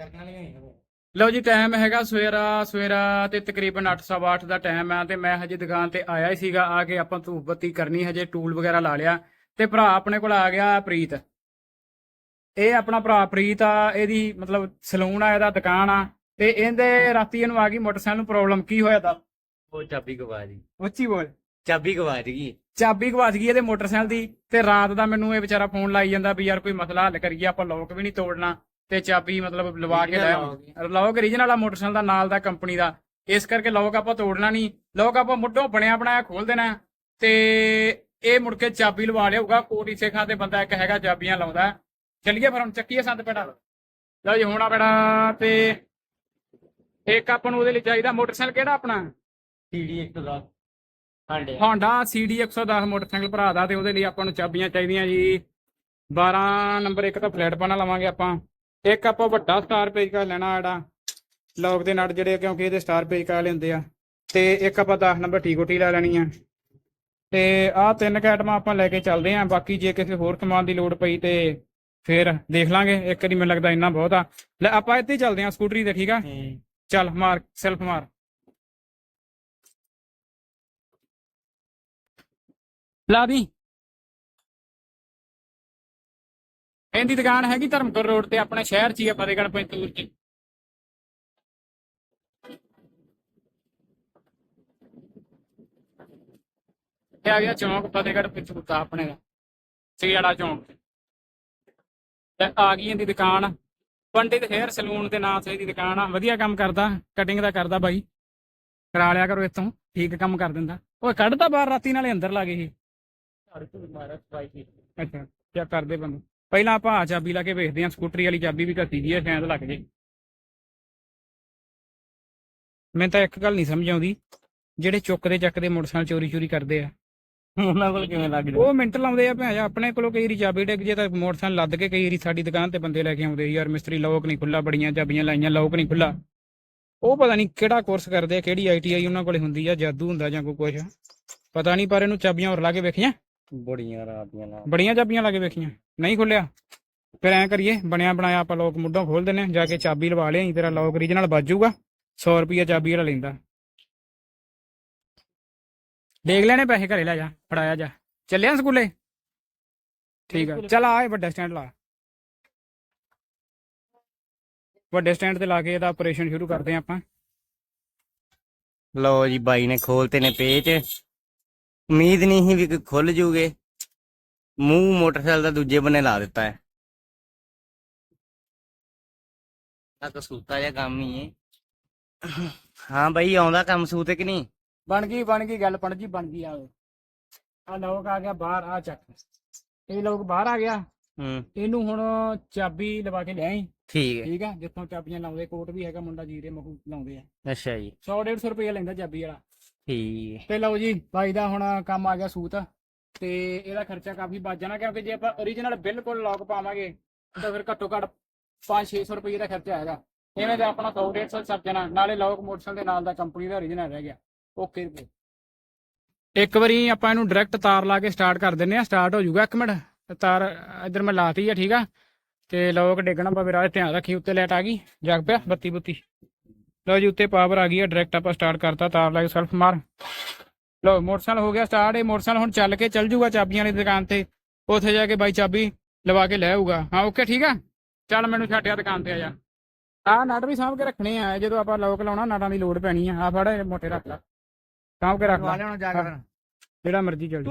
ਕਰਨ ਵਾਲੀਆਂ ਹੀ ਆ ਲਓ ਜੀ ਟਾਈਮ ਹੈਗਾ ਸਵੇਰਾ ਸਵੇਰਾ ਤੇ ਤਕਰੀਬਨ 8:30 ਦਾ ਟਾਈਮ ਆ ਤੇ ਮੈਂ ਹਜੇ ਦੁਕਾਨ ਤੇ ਆਇਆ ਹੀ ਸੀਗਾ ਆ ਕੇ ਆਪਾਂ ਧੂਪ ਬੱਤੀ ਕਰਨੀ ਹਜੇ ਟੂਲ ਵਗੈਰਾ ਲਾ ਲਿਆ। ਤੇ ਭਰਾ ਆਪਣੇ ਕੋਲ ਆ ਗਿਆ ਪ੍ਰੀਤ। ਇਹ ਆਪਣਾ ਭਰਾ ਪ੍ਰੀਤ ਆ ਇਹਦੀ ਮਤਲਬ ਸਲੂਨ ਆ ਇਹਦਾ ਦੁਕਾਨ ਆ। ਤੇ ਇਹਦੇ ਰਾਤੀ ਇਹਨੂੰ ਆ ਗਈ ਮੋਟਰਸਾਈਕਲ ਨੂੰ ਪ੍ਰੋਬਲਮ ਕੀ ਹੋਇਆ ਦਾ ਉਹ ਚਾਬੀ ਗਵਾ ਗਈ ਉੱਚੀ ਬੋਲ। ਚਾਬੀ ਗਵਾ ਗਈ ਚਾਬੀ ਗਵਾਚ ਗਈ ਇਹਦੇ ਮੋਟਰਸਾਈਕਲ ਦੀ। ਤੇ ਰਾਤ ਦਾ ਮੈਨੂੰ ਇਹ ਵਿਚਾਰਾ ਫੋਨ ਲਾਈ ਜਾਂਦਾ ਵੀ ਯਾਰ ਕੋਈ ਮਸਲਾ ਹੱਲ ਕਰੀਏ ਆਪਾਂ ਲੋਕ ਵੀ ਨਹੀਂ ਤੋੜਨਾ। ਤੇ ਚਾਬੀ ਮਤਲਬ ਲਵਾ ਕੇ ਲੈ ਲੋਕ ਰੀਜਨਲ ਵਾਲਾ ਮੋਟਰਸਾਈਕਲ ਦਾ ਨਾਲ ਦਾ ਕੰਪਨੀ ਦਾ। ਇਸ ਕਰਕੇ ਲੋਕ ਆਪਾਂ ਤੋੜਨਾ ਨਹੀਂ। ਲੋਕ ਆਪਾਂ ਮੁੱਢੋਂ ਬਣਿਆ ਬਣਾਇਆ ਖੋਲ ਦੇਣਾ ਤੇ ਇਹ ਮੁੜ ਕੇ ਚਾਬੀ ਲਵਾ ਲਿਆਊਗਾ। ਕੋਟੀ ਸੇਖਾਂ ਤੇ ਬੰਦਾ ਇੱਕ ਹੈਗਾ ਚਾਬੀਆਂ ਲਾਉਂਦਾ ਚੱਲੀਏ ਫਿਰ ਹੁਣ ਚੱਕੀਏ ਸੰਦ ਪੈੜਾ। ਲਓ ਜੀ ਹੋਣਾ ਪੈੜਾ ਤੇ ਇੱਕ ਆਪਾਂ ਨੂੰ ਉਹਦੇ ਲਈ ਚਾਹੀਦਾ ਮੋਟਰਸਾਈਕਲ ਕਿਹੜਾ ਆਪਣਾ? ਸੀਡੀ 110 ਹਾਂਡੇ Honda CD 110 ਮੋਟਰਸਾਈਕਲ ਭਰਾ ਦਾ ਤੇ ਉਹਦੇ ਲਈ ਆਪਾਂ ਨੂੰ ਚਾਬੀਆਂ ਚਾਹੀਦੀਆਂ ਜੀ। 12 ਨੰਬਰ ਇੱਕ ਤਾਂ ਫਲੈਟ ਪਾਣਾ ਲਵਾਂਗੇ ਆਪਾਂ। ਇੱਕ ਆਪਾਂ ਵੱਡਾ ਸਟਾਰ ਪੇਜ ਕਾ ਲੈਣਾ ਆੜਾ। ਲੌਕ ਦੇ ਨਟ ਜਿਹੜੇ ਕਿਉਂਕਿ ਇਹਦੇ ਸਟਾਰ ਪੇਜ ਕਾ ਹੁੰਦੇ ਆ। ਤੇ ਇੱਕ ਆਪਾਂ 10 ਨੰਬਰ ਠੀਕੋਟੀ ਲੈ ਲੈਣੀ ਆ। ਤੇ ਆਹ ਤਿੰਨ ਆਈਟਮਾਂ ਆਪਾਂ ਲੈ ਕੇ ਚੱਲਦੇ ਆਂ। ਬਾਕੀ ਜੇ ਕਿਸੇ ਹੋਰ ਸਮਾਨ ਦੀ ਲੋੜ ਪਈ ਤੇ ਫੇਰ ਦੇਖ ਲਾਂਗੇ। ਇੱਕ ਵਾਰੀ ਮੈਨੂੰ ਲੱਗਦਾ ਇੰਨਾ ਬਹੁਤ ਆ। ਲੈ ਆਪਾਂ ਇੱਥੇ ਚੱਲਦੇ ਆਂ ਸਕੂਟਰੀ ਤੇ ਠੀਕ ਆ? ਚੱਲ ਮਾਰ ਸੈਲਫ ਮਾਰ। ਲਾ ਦੀ। ਇਹਦੀ ਦੁਕਾਨ ਹੈਗੀ ਧਰਮਕੋਟ ਰੋਡ ਤੇ ਆਪਣੇ ਸ਼ਹਿਰ 'ਚ ਹੀ ਆ ਫਤਿਹਗੜ੍ਹ ਪੈਂਤੂਰ 'ਚ। ਇਹ ਆ ਗਿਆ ਚੌਂਕ ਫਤਿਹਗੜ੍ਹ ਪੈਂਤੂਰ ਦਾ ਆਪਣੇ ਦਾ ਸਿਆੜਾ ਚੌਂਕ ਤੇ। ਆ ਗਈ ਇਹਦੀ ਦੁਕਾਨ ਪੰਡਿਤ ਹੇਅਰ ਸਲੂਨ ਦੇ ਨਾਂ ਤੇ ਇਹਦੀ ਦੁਕਾਨ ਆ। ਵਧੀਆ ਕੰਮ ਕਰਦਾ ਕਟਿੰਗ ਦਾ ਕਰਦਾ ਬਾਈ। ਕਰਾ ਲਿਆ ਕਰੋ ਇੱਥੋਂ ਠੀਕ ਕੰਮ ਕਰ ਦਿੰਦਾ। ਓਏ ਕੱਢਦਾ ਬਾਹਰ ਰਾਤੀ ਨਾਲੇ ਅੰਦਰ ਲਾ ਗਏ ਇਹ। ਅੱਛਾ ਕੀ ਕਰਦੇ ਬੰਦੇ? ਪਹਿਲਾਂ ਆਪਾਂ ਆ ਚਾਬੀ ਲਾ ਕੇ ਵੇਖਦੇ ਹਾਂ ਸਕੂਟਰੀ ਵਾਲੀ ਚਾਬੀ ਵੀ ਘੱਟੀ ਜੀ ਹੈ ਸ਼ਾਇਦ ਲੱਗ ਜੇ। ਮੈਨੂੰ ਤਾਂ ਇੱਕ ਗੱਲ ਨਹੀਂ ਸਮਝ ਆਉਂਦੀ ਜਿਹੜੇ ਚੁੱਕਦੇ ਚੱਕਦੇ ਮੋਟਰਸਾਈਕਲ ਚੋਰੀ ਚੋਰੀ ਕਰਦੇ ਆ। ਉਹਨਾਂ ਕੋਲ ਕਿਵੇਂ ਲੱਗ ਉਹ ਮਿੰਟ ਲਾਉਂਦੇ ਆ ਭੈਣ ਆਪਣੇ ਕੋਲੋਂ ਕਈ ਵਾਰੀ ਚਾਬੀ ਡਿੱਗ ਜੇ ਤਾਂ ਮੋਟਰਸਾਈਕਲ ਲੱਦ ਕੇ ਕਈ ਵਾਰੀ ਸਾਡੀ ਦੁਕਾਨ ਤੇ ਬੰਦੇ ਲੈ ਕੇ ਆਉਂਦੇ ਯਾਰ ਮਿਸਤਰੀ ਲੋਕ ਨਹੀਂ ਖੁੱਲਾ ਬੜੀਆਂ ਚਾਬੀਆਂ ਲਾਈਆਂ ਲੋਕ ਨਹੀਂ ਖੁੱਲਾ ਉਹ ਪਤਾ ਨਹੀਂ ਕਿਹੜਾ ਕੋਰਸ ਕਰਦੇ ਆ ਕਿਹੜੀ ਆਈਟੀਆਈ ਉਹਨਾਂ ਕੋਲੇ ਹੁੰਦੀ ਆ ਜਾਦੂ ਹੁੰਦਾ ਜਾਂ ਕੋਈ ਕੁਛ। ਪਤਾ ਨਹੀਂ ਪਰ ਇਹਨੂੰ ਚਾਬੀਆਂ ਹੋਰ ਲਾ ਕੇ ਵੇਖੀਆਂ। ਬੜੀਆਂ ਰਾਤੀਆਂ ਨਾਲ ਬੜੀਆਂ ਚਾਬੀਆਂ ਲਾ ਕੇ ਵੇਖੀਆਂ। ਨਹੀਂ ਖੁੱਲਿਆ। ਫਿਰ ਐਂ ਕਰੀਏ, ਬਣਿਆ ਬਣਾਇਆ ਆਪਾਂ ਲੋਕ ਮੁੱਢੋਂ ਖੋਲ ਦਿੰਨੇ ਜਾ ਕੇ ਚਾਬੀ ਲਵਾ ਲਿਆਈ ਤੇਰਾ ਲੋਕ ਰੀਜਨਲ ਵੱਜੂਗਾ 100 ਰੁਪਿਆ ਚਾਬੀ ਵਾਲਾ ਲੈਂਦਾ। ਦੇਖ ਲੈਣੇ ਪੈਸੇ ਘਰੇ ਲੈ ਜਾ, ਫੜਾਇਆ ਜਾ। ਚੱਲਿਆ ਸਕੂਲੇ? ਠੀਕ ਆ, ਚੱਲ ਆ ਵੱਡਾ ਸਟੈਂਡ ਲਾ। ਵੱਡੇ ਸਟੈਂਡ ਤੇ ਲਾ ਕੇ ਇਹਦਾ ਆਪਰੇਸ਼ਨ ਸ਼ੁਰੂ ਕਰਦੇ ਆਪਾਂ। ਲਓ ਜੀ, ਬਾਈ ਨੇ ਖੋਲਤੇ ਨੇ ਪੇਚ ਉਮੀਦ ਨਹੀਂ ਸੀ ਵੀ ਖੁੱਲ ਜੂਗੇ। ਮੂੰਹ ਮੋਟਰਸਾਈਕਲ ਦਾ ਦੂਜੇ ਬੰਨੇ ਲਾ ਦਿੱਤਾ ਹੈ। ਆ ਤਾਂ ਸੂਤਾ ਜਿਹਾ ਕੰਮ ਹੀ ਹੈ। ਹਾਂ ਬਾਈ ਆਉਂਦਾ ਕੰਮ ਸੂਤੇ ਕਿ ਨਹੀਂ? ਬਣ ਗਈ ਬਣ ਗਈ ਗੱਲ ਪਣ ਜੀ ਬਣ ਗਈ ਆ ਆ ਲੋਕ ਆ ਗਿਆ ਬਾਹਰ ਆ ਚੱਕ। ਇਹ ਲੋਕ ਬਾਹਰ ਆ ਗਿਆ। ਹੂੰ। ਇਹਨੂੰ ਹੁਣ ਚਾਬੀ ਲਵਾ ਕੇ ਲਿਆਈ। ਠੀਕ ਹੈ। ਠੀਕ ਆ ਜਿੱਥੋਂ ਚਾਬੀਆਂ ਲਾਉਂਦੇ ਕੋਟ ਵੀ ਹੈਗਾ ਮੁੰਡਾ ਜੀਰੇ ਮਖੂ ਲਾਉਂਦੇ ਆ। ਅੱਛਾ ਜੀ। 100 150 ਰੁਪਏ ਲੈਂਦਾ ਚਾਬੀ ਵਾਲਾ। ਠੀਕ। ਹੈ ਤੇ ਲਓ ਜੀ ਬਾਈ ਦਾ ਹੁਣ ਕੰਮ ਆ ਗਿਆ ਸੂਤ। ਤੇ ਇਹਦਾ ਖਰਚਾ ਕਾਫੀ ਬਚ ਜਾਣਾ ਕਿਉਂਕਿ ਜੇ ਆਪਾਂ origignal ਬਿਲਕੁਲ ਲੌਕ ਪਾਵਾਂਗੇ, ਤਾਂ ਫਿਰ ਘੱਟੋ ਘੱਟ 5-600 ਰੁਪਏ ਦਾ ਖਰਚਾ ਆਏਗਾ। ਇਵੇਂ ਦਾ ਆਪਣਾ 100 150 ਸਰ ਜਾਣਾ, ਨਾਲੇ ਲੌਕ ਮੋਟਰਸਾਈਕਲ ਦੇ ਨਾਲ ਦਾ ਕੰਪਨੀ ਦਾ origignal ਰਹਿ ਗਿਆ। ਓਕੇ ਰੁਪਏ। ਇੱਕ ਵਾਰੀ ਆਪਾਂ ਇਹਨੂੰ ਡਾਇਰੈਕਟ ਤਾਰ ਲਾ ਕੇ ਸਟਾਰਟ ਕਰ ਦਿੰਨੇ ਆ ਸਟਾਰਟ ਹੋ ਜਾਊਗਾ ਇੱਕ ਮਿੰਟ। ਤਾਰ ਇੱਧਰ ਮੈਂ ਲਾਤੀ ਆ, ਠੀਕ ਆ? ਤੇ ਲੋਕ ਡੇਗਣਾ ਪਵੇ ਰਾਜ ਧਿਆਨ ਰੱਖੀ, ਉੱਤੇ ਲਾਈਟ ਆ ਗਈ, ਜਗ ਪਿਆ ਬੱਤੀ ਬੁੱਤੀ ਲਓ ਜੀ, ਉੱਤੇ ਪਾਵਰ ਆ ਗਈ ਆ ਡਾਇਰੈਕਟ ਆਪਾਂ ਸਟਾਰਟ ਕਰਤਾ, ਤਾਰ ਲਾ ਕੇ ਸੈਲਫ ਮਾਰ। ਲਓ ਮੋਟਰਸਾਈਕਲ ਹੋ ਗਿਆ ਸਟਾਰਟ ਇਹ ਮੋਟਰਸਾਈਕਲ ਹੁਣ ਚੱਲ ਕੇ ਚੱਲ ਜੂਗਾ ਚਾਬੀਆਂ ਵਾਲੀ ਦੁਕਾਨ ਤੇ। ਉੱਥੇ ਜਾ ਕੇ ਬਾਈ ਚਾਬੀ ਲਵਾ ਕੇ ਲੈ ਆਊਗਾ। ਹਾਂ ਓਕੇ ਠੀਕ ਆ? ਚੱਲ ਮੈਨੂੰ ਛੱਡਿਆ ਦੁਕਾਨ ਤੇ ਆ ਜਾ। ਆਹ ਨਟ ਵੀ ਸਾਂਭ ਕੇ ਰੱਖਣੇ ਆ ਜਦੋਂ ਆਪਾਂ ਲੋਕ ਲਾਉਣਾ ਨਟਾਂ ਦੀ ਲੋੜ ਪੈਣੀ ਆ। ਆ ਫੜ ਮੋਟੇ ਰੱਖ ਲਾ। ਸਾਂਭ ਕੇ ਰੱਖ ਲਾ। ਜਿਹੜਾ ਮਰਜ਼ੀ ਚੱਲ